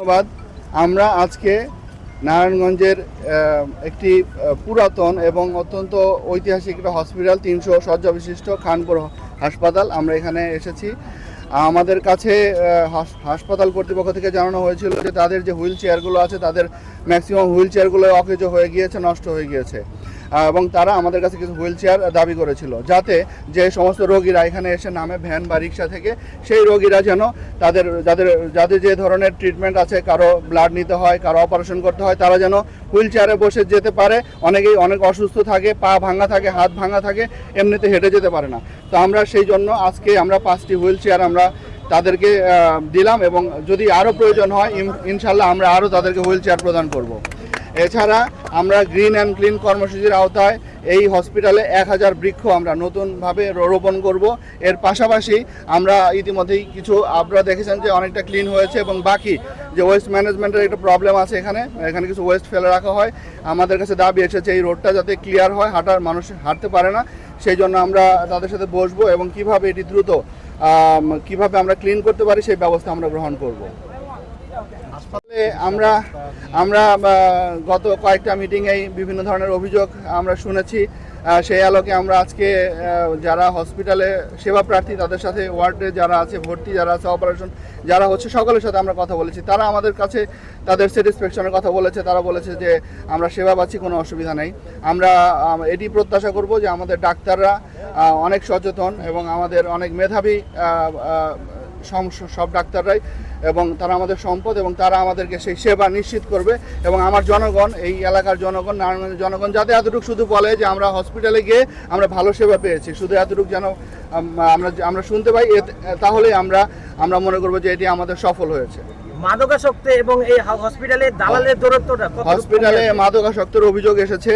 ধন্যবাদ। আমরা আজকে নারায়ণগঞ্জের একটি পুরাতন এবং অত্যন্ত ঐতিহাসিক একটা হসপিটাল, তিনশো শয্যা বিশিষ্ট খানপুর হাসপাতাল আমরা এখানে এসেছি। আমাদের কাছে হাস- হাসপাতাল কর্তৃপক্ষ থেকে জানানো হয়েছিল যে তাদের যে হুইল চেয়ারগুলো আছে, তাদের ম্যাক্সিমাম হুইল চেয়ারগুলো অকেজো হয়ে গিয়েছে, নষ্ট হয়ে গিয়েছে। এবং তারা আমাদের কাছে কিছু হুইল চেয়ার দাবি করেছিল যাতে যে সমস্ত রোগীরা এখানে এসে নামে ভ্যান বা রিক্সা থেকে, সেই রোগীরা যেন তাদের, যাদের যাদের যে ধরনের ট্রিটমেন্ট আছে, কারও ব্লাড নিতে হয়, কারও অপারেশন করতে হয়, তারা যেন হুইল চেয়ারে বসে যেতে পারে। অনেকেই অনেক অসুস্থ থাকে, পা ভাঙা থাকে, হাত ভাঙা থাকে, এমনিতে হেঁটে যেতে পারে না। তো আমরা সেই জন্য আজকে আমরা পাঁচটি হুইল চেয়ার আমরা তাদেরকে দিলাম এবং যদি আরও প্রয়োজন হয়, ইন- ইনশাল্লাহ আমরা আরও তাদেরকে হুইল চেয়ার প্রদান করব। এছাড়া আমরা গ্রিন অ্যান্ড ক্লিন কর্মসূচির আওতায় এই হসপিটালে এক হাজার বৃক্ষ আমরা নতুনভাবে রোপণ করব। এর পাশাপাশি আমরা ইতিমধ্যেই কিছু আপনারা দেখেছেন যে অনেকটা ক্লিন হয়েছে এবং বাকি যে ওয়েস্ট ম্যানেজমেন্টের একটা প্রবলেম আছে এখানে এখানে কিছু ওয়েস্ট ফেলে রাখা হয়। আমাদের কাছে দাবি এসেছে এই রোডটা যাতে ক্লিয়ার হয়, হাঁটার মানুষ হাঁটতে পারে না। সেই জন্য আমরা তাদের সাথে বসবো এবং কীভাবে এটি দ্রুত কীভাবে আমরা ক্লিন করতে পারি সেই ব্যবস্থা আমরা গ্রহণ করব। হাসপাতালে আমরা আমরা গত কয়েকটা মিটিংয়েই বিভিন্ন ধরনের অভিযোগ আমরা শুনেছি। সেই আলোকে আমরা আজকে যারা হসপিটালে সেবা প্রার্থী, তাদের সাথে ওয়ার্ডে যারা আছে, ভর্তি যারা আছে অপারেশন যারা হচ্ছে, সকলের সাথে আমরা কথা বলেছি। তারা আমাদের কাছে তাদের স্যাটিসফ্যাকশনের কথা বলেছে। তারা বলেছে যে, আমরা সেবা পাচ্ছি, কোনো অসুবিধা নেই। আমরা এটি প্রত্যাশা করব যে আমাদের ডাক্তাররা অনেক সচেতন এবং আমাদের অনেক মেধাবী সব ডাক্তাররাই এবং তারা আমাদের সম্পদ এবং তারা আমাদেরকে সেই সেবা নিশ্চিত করবে এবং আমার জনগণ এই এলাকার জনগণ নারায়ণগঞ্জের জনগণ যাতে এতটুকু শুধু বলে যে আমরা হসপিটালে গিয়ে আমরা ভালো সেবা পেয়েছি শুধু এতটুকু যেন আমরা আমরা শুনতে পাই তাহলেই আমরা আমরা মনে করব যে এটি আমাদের সফল হয়েছে। মাদকাসক্ত এবং এই হসপিটালে দালালের দূরত্বটা হসপিটালে মাদকাসক্তের অভিযোগ এসেছে।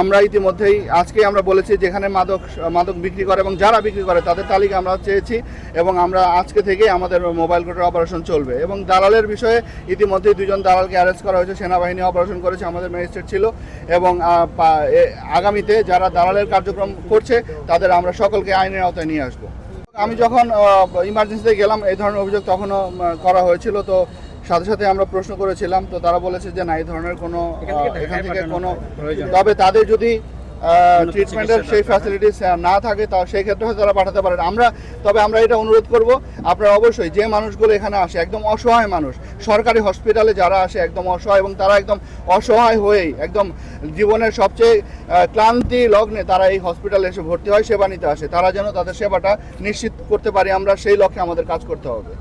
আমরা ইতিমধ্যেই আজকে আমরা বলেছি যেখানে মাদক মাদক বিক্রি করে এবং যারা বিক্রি করে তাদের তালিকা আমরা চেয়েছি এবং আমরা আজকে থেকে আমাদের মোবাইল কোর্টের অপারেশন চলবে এবং দালালের বিষয়ে ইতিমধ্যেই দুজন দালালকে অ্যারেস্ট করা হয়েছে, সেনাবাহিনী অপারেশন করেছে, আমাদের ম্যাজিস্ট্রেট ছিল এবং আগামীতে যারা দালালের কার্যক্রম করছে তাদের আমরা সকলকে আইনের আওতায় নিয়ে আসব। আমি যখন ইমার্জেন্সিতে গেলাম, এই ধরনের অভিযোগ তখনও করা হয়েছিল, তো সাথে সাথে আমরা প্রশ্ন করেছিলাম তো তারা বলেছে যে না এই ধরনের কোনো এখান থেকে কোনো তবে তাদের যদি ট্রিটমেন্টের সেই ফ্যাসিলিটিস না থাকে তা সেই ক্ষেত্রে হয়তো তারা পাঠাতে পারেন। আমরা তবে আমরা এটা অনুরোধ করব আপনারা অবশ্যই যে মানুষগুলো এখানে আসে একদম অসহায় মানুষ সরকারি হসপিটালে যারা আসে একদম অসহায় এবং তারা একদম অসহায় হয়েই একদম জীবনের সবচেয়ে ক্লান্তি লগ্নে তারা এই হসপিটালে এসে ভর্তি হয় সেবা নিতে আসে। তারা যেন তাদের সেবাটা নিশ্চিত করতে পারি আমরা সেই লক্ষ্যে আমাদের কাজ করতে হবে।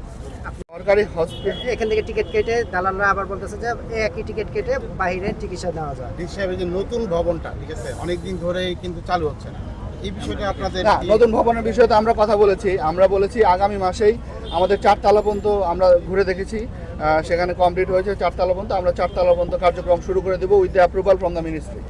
সরকারি হসপিটাল এখান থেকে টিকিট কেটে দালালরা আবার বলতেছে যে একই টিকিট কেটে বাইরে চিকিৎসা দেওয়া যায়। ডিস সাহেবের যে নতুন ভবনটা ঠিক আছে অনেকদিন ধরেই কিন্তু চালু হচ্ছে না। এই বিষয়টা আপনাদের না নতুন ভবনের বিষয়ে তো আমরা কথা বলেছি। আমরা বলেছি আগামী মাসেই আমাদের চারতলা পর্যন্ত আমরা ঘুরে দেখেছি। সেখানে কমপ্লিট হয়েছে চারতলা পর্যন্ত। আমরা চারতলা পর্যন্ত কার্যক্রম শুরু করে দেবো with the approval from the ministry